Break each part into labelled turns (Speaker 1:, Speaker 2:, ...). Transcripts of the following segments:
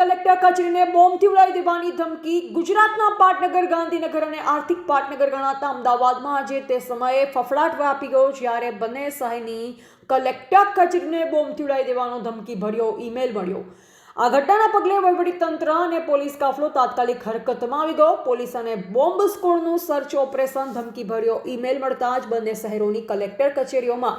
Speaker 1: Collector કચેરીને બોમ્બથી ઉડાવી દેવાની ધમકી. ગુજરાતના પાટનગર, ગાંધીનગર અને આર્થિક પાટનગર ગણાતા અમદાવાદમાં આજે તે સમયે ફફડાટ વ્યાપી ગયો જ્યારે બંને શહેરની કલેક્ટર કચેરીને બોમ્બથી ઉડાવી દેવાનો ધમકી ભર્યો, ઈમેલ મળ્યો આ ઘટનાના પગલે તંત્ર અને પોલીસ કાફલો તાત્કાલિક હરકતમાં આવી ગયો. પોલીસ અને બોમ્બ સ્કોડનું સર્ચ ઓપરેશન ધમકી ભર્યો, ઈમેલ મળતા જ બંને શહેરોની કલેક્ટર કચેરીઓમાં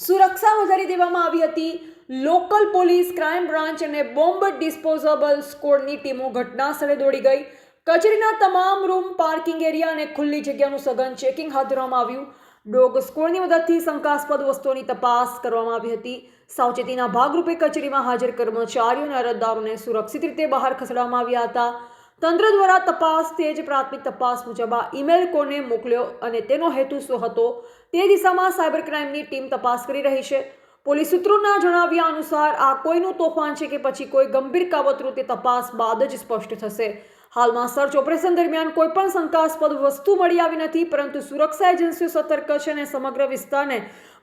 Speaker 1: સુરક્ષા વધારી દેવામાં આવી હતી. લોકલ પોલીસ ક્રાઇમ બ્રાન્ચ અને બોમ્બ ડિસ્પોઝેબલ સ્કોડની ટીમો ઘટના સ્થળે દોડી ગઈ. કચેરીના તમામ રૂમ, પાર્કિંગ એરિયા અને ખુલ્લી જગ્યાનું સઘન ચેકિંગ હાથ ધરવામાં આવ્યું. ડોગ સ્કોડની મદદથી શંકાસ્પદ વસ્તુઓની તપાસ કરવામાં આવી હતી. સાવચેતીના ભાગરૂપે કચેરીમાં હાજર કર્મચારીઓ અને અરજદારોને સુરક્ષિત રીતે બહાર ખસેડવામાં આવ્યા હતા. તંત્ર દ્વારા તપાસ તેજ પ્રાથમિક તપાસ મુજબ આ ઈમેલ કોને મોકલ્યો અને તેનો હેતુ શું હતો તે દિશામાં સાયબર ક્રાઇમની ટીમ તપાસ કરી રહી છે. પોલીસ સૂત્રોના જણાવ્યા અનુસાર આ કોઈનું તોફાન છે કે પછી કોઈ ગંભીર કાવતરું તે તપાસ બાદ જ સ્પષ્ટ થશે. હાલમાં સર્ચ ઓપરેશન દરમિયાન કોઈ પણ શંકાસ્પદ વસ્તુ મળી આવી નથી, પરંતુ સુરક્ષા એજન્સીઓ સતર્ક છે અને સમગ્ર વિસ્તારને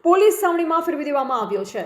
Speaker 1: પોલીસ છાવણીમાં ફેરવી દેવામાં આવ્યો છે.